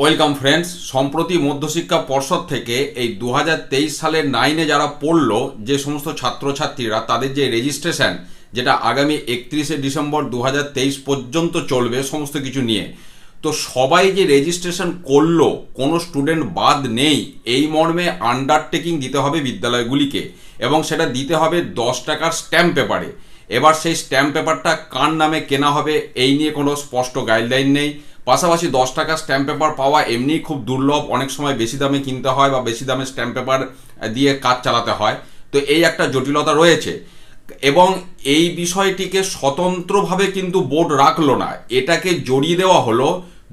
Welcome friends, সম্প্রতি মধ্যশিক্ষা পর্ষদ থেকে এই দু হাজার তেইশ সালের নাইনে যারা পড়ল, যে সমস্ত ছাত্রছাত্রীরা, তাদের যে রেজিস্ট্রেশন যেটা আগামী একত্রিশে ডিসেম্বর দু হাজার তেইশ পর্যন্ত চলবে, সমস্ত কিছু নিয়ে। তো সবাই যে রেজিস্ট্রেশন করল, কোনো স্টুডেন্ট বাদ নেই, এই মর্মে আন্ডারটেকিং দিতে হবে বিদ্যালয়গুলিকে, এবং সেটা দিতে হবে দশ টাকার স্ট্যাম্প পেপারে এবার সেই স্ট্যাম্প পেপারটা কার নামে কেনা হবে, এই নিয়ে কোনো স্পষ্ট গাইডলাইন নেই। পাশাপাশি দশ টাকার স্ট্যাম্প পেপার পাওয়া এমনিই খুব দুর্লভ, অনেক সময় বেশি দামে কিনতে হয় বা বেশি দামে স্ট্যাম্প পেপার দিয়ে কাজ চালাতে হয়। তো এই একটা জটিলতা রয়েছে। এবং এই বিষয়টিকে স্বতন্ত্রভাবে কিন্তু বোর্ড রাখল না। এটাকে জড়িয়ে দেওয়া হলো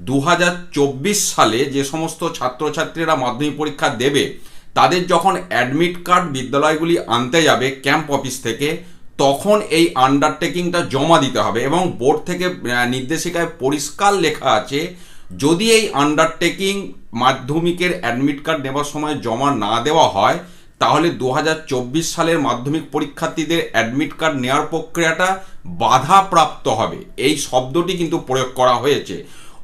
দু হাজার চব্বিশ সালে যে সমস্ত ছাত্রছাত্রীরা মাধ্যমিক পরীক্ষা দেবে, তাদের যখন অ্যাডমিট কার্ড বিদ্যালয়গুলি আনতে যাবে ক্যাম্প অফিস থেকে তখন এই আন্ডারটেকিংটা জমা দিতে হবে এবং বোর্ড থেকে নির্দেশিকায় পরিষ্কার লেখা আছে, যদি এই আন্ডারটেকিং মাধ্যমিকের অ্যাডমিট কার্ড নেবার সময় জমা না দেওয়া হয়, তাহলে দু হাজার চব্বিশ সালের মাধ্যমিক পরীক্ষার্থীদের অ্যাডমিট কার্ড নেওয়ার প্রক্রিয়াটা বাধাপ্রাপ্ত হবে। এই শব্দটি কিন্তু প্রয়োগ করা হয়েছে।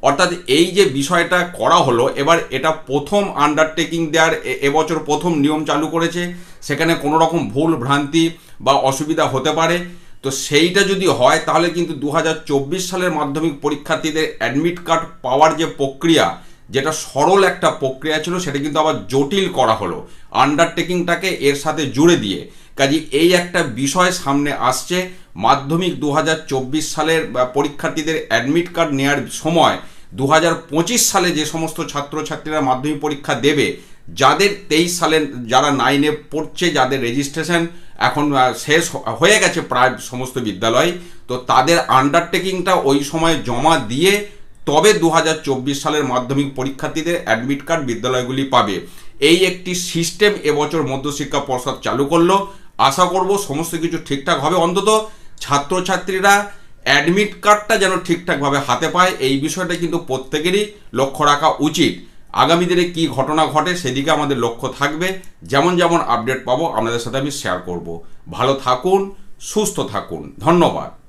অর্থাৎ এই যে বিষয়টা করা হলো, এবার এটা প্রথম আন্ডারটেকিং দেওয়ার এবছর প্রথম নিয়ম চালু করেছে। সেখানে কোনো রকম ভুল ভ্রান্তি বা অসুবিধা হতে পারে। তো সেইটা যদি হয়, তাহলে কিন্তু দু হাজার চব্বিশ সালের মাধ্যমিক পরীক্ষার্থীদের অ্যাডমিট কার্ড পাওয়ার যে প্রক্রিয়া, যেটা সরল একটা প্রক্রিয়া ছিল, সেটা কিন্তু আবার জটিল করা হলো। আন্ডারটেকিংটাকে এর সাথে জুড়ে দিয়ে। কাজে এই একটা বিষয় সামনে আসছে, মাধ্যমিক দু হাজার চব্বিশ সালের পরীক্ষার্থীদের অ্যাডমিট কার্ড নেওয়ার সময় দু হাজার পঁচিশ সালে যে সমস্ত ছাত্রছাত্রীরা মাধ্যমিক পরীক্ষা দেবে, যাদের তেইশ সালে যারা নাইনে পড়ছে, যাদের রেজিস্ট্রেশন এখন শেষ হয়ে গেছে প্রায় সমস্ত বিদ্যালয়। তো তাদের আন্ডারটেকিংটা ওই সময় জমা দিয়ে তবে দু হাজার চব্বিশ সালের মাধ্যমিক পরীক্ষার্থীদের অ্যাডমিট কার্ড বিদ্যালয়গুলি পাবে। এই একটি সিস্টেম এবছর মধ্যশিক্ষা পর্ষদ চালু করল। আশা করব সমস্ত কিছু ঠিকঠাক হবে। অন্তত ছাত্রছাত্রীরা অ্যাডমিট কার্ডটা যেন ঠিকঠাকভাবে হাতে পায়, এই বিষয়টা কিন্তু প্রত্যেকেরই লক্ষ্য রাখা উচিত। আগামী দিনে কী ঘটনা ঘটে সেদিকে আমাদের লক্ষ্য থাকবে। যেমন যেমন আপডেট পাবো, আপনাদের সাথে আমি শেয়ার করব। ভালো থাকুন, সুস্থ থাকুন। ধন্যবাদ।